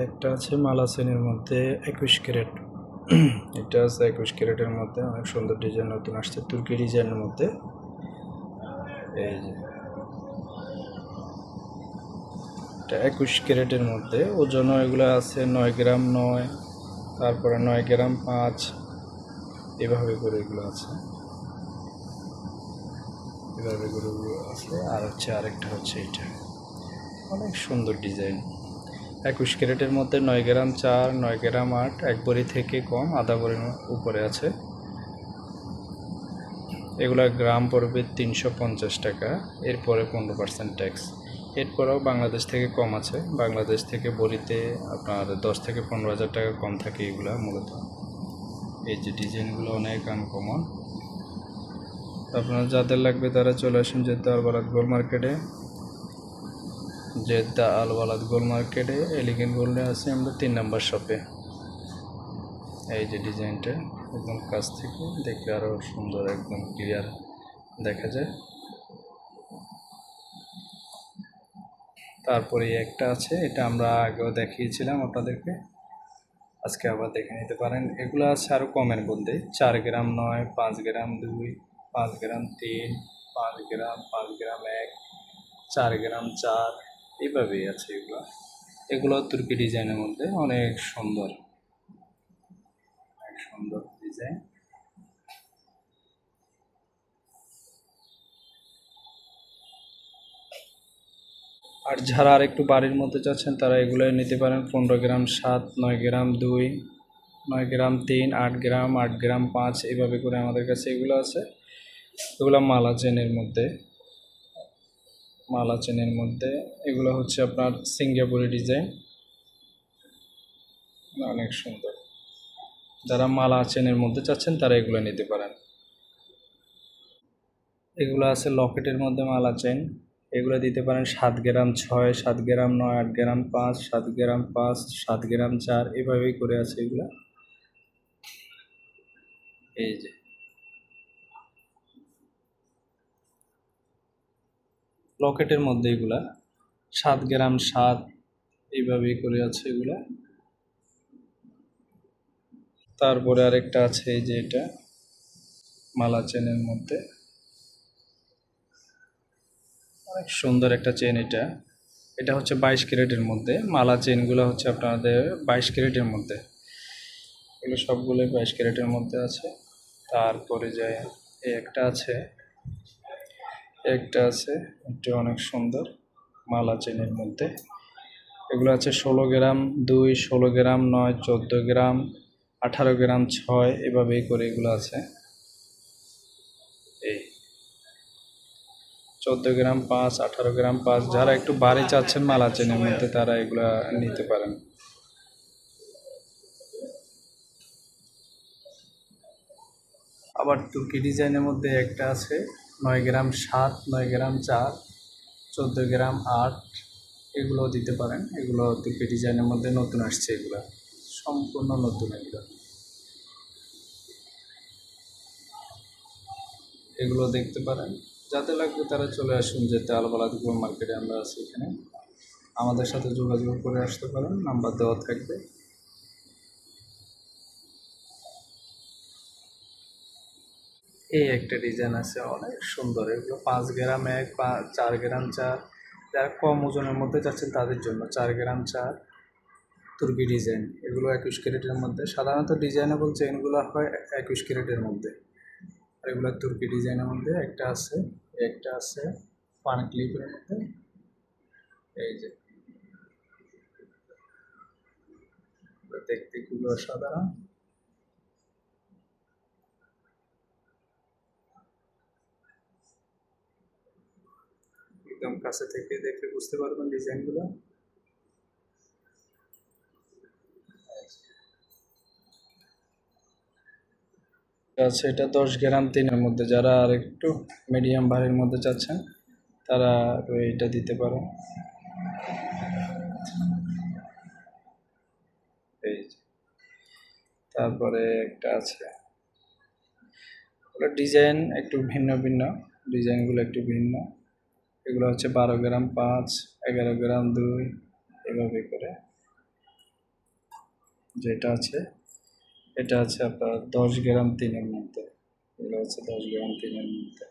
একটা আছে মালা চেনের মধ্যে একুশ ক্যারেট। এটা আছে একুশ ক্যারেটের মধ্যে, অনেক সুন্দর ডিজাইন, নতুন আসছে তুর্কি ডিজাইনের মধ্যে। এই যে। একুশ ক্যারেটের মধ্যে, ওজনও এগুলো আছে নয় গ্রাম নয়, তারপরে নয় গ্রাম পাঁচ, এভাবে করে এগুলো আছে। এভাবে করে আছে, আর হচ্ছে আরেকটা হচ্ছে এটা অনেক সুন্দর ডিজাইন। একুশ ক্যারেটের মধ্যে নয় গ্রাম চার, নয় গ্রাম আট, এক বড়ি থেকে কম, আধা বড়ির উপরে আছে। এগুলা গ্রাম পড়বে তিনশো পঞ্চাশ টাকা, এরপরে পনেরো পার্সেন্ট ট্যাক্স। এরপরেও বাংলাদেশ থেকে কম আছে। বাংলাদেশ থেকে বড়িতে আপনার দশ থেকে পনেরো হাজার টাকা কম থাকে এগুলা মূলত। এই যে ডিজাইনগুলো অনেক আনকমন আপনার যাদের লাগবে তারা চলে আসুন জেদ্দা আলবালাদ গোল মার্কেটে। জেদ্দা আলবালাদ গোল মার্কেটে এলিগেন গোল্ডে আছে আমরা তিন নাম্বার শপে। এই যে ডিজাইনটা একদম কাছ থেকে দেখে আরও সুন্দর, একদম ক্লিয়ার দেখা যায়। তারপরে একটা আছে, এটা আমরা আগেও দেখিয়েছিলাম আপনাদেরকে। আজকে আবার দেখে নিতে পারেন। এগুলো আছে আরও কমের মধ্যে। চার গ্রাম নয়, পাঁচ গ্রাম দুই, পাঁচ গ্রাম তিন, পাঁচ গ্রাম পাঁচ গ্রাম এক, চার গ্রাম চার এইভাবেই আছে এগুলো। এগুলো তুর্কি ডিজাইনের মধ্যে অনেক সুন্দর। অনেক সুন্দর ডিজাইন। আর যারা আর একটু বাড়ির মধ্যে চাচ্ছেন তারা এগুলো নিতে পারেন। পনেরো গ্রাম সাত, নয় গ্রাম দুই, নয় গ্রাম তিন, আট গ্রাম আট গ্রাম পাঁচ, এইভাবে করে আমাদের কাছে এগুলো আছে। এগুলো মালা চেনের মধ্যে। মালা চেনের মধ্যে। এগুলো হচ্ছে আপনার সিঙ্গাপুরি ডিজাইন। অনেক সুন্দর। যারা মালা চেনের মধ্যে চাচ্ছেন, তারা এগুলো নিতে পারেন। এগুলো আছে লকেটের মধ্যে মালা চেন। এগুলো দিতে পারেন সাত গ্রাম ছয়, সাত গ্রাম নয়, আট গ্রাম পাঁচ, সাত গ্রাম পাঁচ, সাত গ্রাম চার। এভাবেই করে আছে এগুলা। এই যে। লকেটের মধ্যে এগুলা। সাত গ্রাম সাত, এইভাবে করে আছে এগুলা। তারপরে আরেকটা আছে এই যে এটা, মালা চেনের মধ্যে। অনেক সুন্দর একটা চেন এটা। এটা হচ্ছে বাইশ ক্যারেটের মধ্যে। মালা চেনগুলো হচ্ছে আপনাদের বাইশ ক্যারেটের মধ্যে। এগুলো সবগুলোই বাইশ ক্যারেটের মধ্যে আছে। তারপরে এই একটা আছে একটা আছে, এটা অনেক সুন্দর, মালা চেনের মধ্যে। এগুলো আছে ষোলো গ্রাম, দুই, ষোলো গ্রাম, নয়, চোদ্দ গ্রাম, আঠারো গ্রাম, ছয়, এভাবেই করে এগুলো আছে। এই চোদ্দ গ্রাম, পাঁচ, আঠারো গ্রাম, পাঁচ, যারা একটু বাড়ি চাচ্ছেন মালা চেনের মধ্যে, তারা এগুলা নিতে পারেন। আবার তুর্কি ডিজাইনের মধ্যে একটা আছে। নয় গ্রাম সাত, নয় গ্রাম চার, চোদ্দ গ্রাম আট এগুলো দিতে পারেন। এগুলো তুর্কি ডিজাইনের মধ্যে নতুন আসছে এগুলো। সম্পূর্ণ নতুন এগুলো। এগুলো দেখতে পারেন। যাতে লাগবে তারা চলে আসুন যেতে। আলবালা মার্কেটে আমরা আছি এখানে। আমাদের সাথে যোগাযোগ করে আসতে পারেন। নাম্বার দেওয়া থাকবে। এই একটা ডিজাইন আছে, অনেক সুন্দর। এগুলো পাঁচ গ্রাম এক চার গ্রাম চার। যারা কম ওজনের মধ্যে যাচ্ছেন তাদের জন্য চার গ্রাম চার তুর্কি ডিজাইন এগুলো একুশ ক্যারেটের মধ্যে। সাধারণত ডিজাইনেবল চেনগুলো হয় একুশ ক্যারেটের মধ্যে। আর এগুলো তুর্কি ডিজাইনের মধ্যে একটা আছে একটা আছে পান ক্লিপের মধ্যে। এই যে। দেখতে খুবই অসাধারণ। একদম কাছে থেকে দেখলে বুঝতে পারবেন ডিজাইনগুলো। আছে, এটা দশ গ্রাম তিনের মধ্যে। যারা আর একটু মিডিয়াম ভারীর মধ্যে চাচ্ছেন, তারা এটা দিতে পারেন। এই তারপরে একটা আছে। ওগুলো ডিজাইন একটু ভিন্ন ভিন্ন, ডিজাইনগুলো একটু ভিন্ন। এগুলো হচ্ছে বারো গ্রাম, পাঁচ, এগারো গ্রাম, দুই, এভাবে করে। যেটা আছে, এটা আছে আপনার দশ গ্রাম তিনের মধ্যে। এগুলো হচ্ছে দশ গ্রাম তিনের মধ্যে।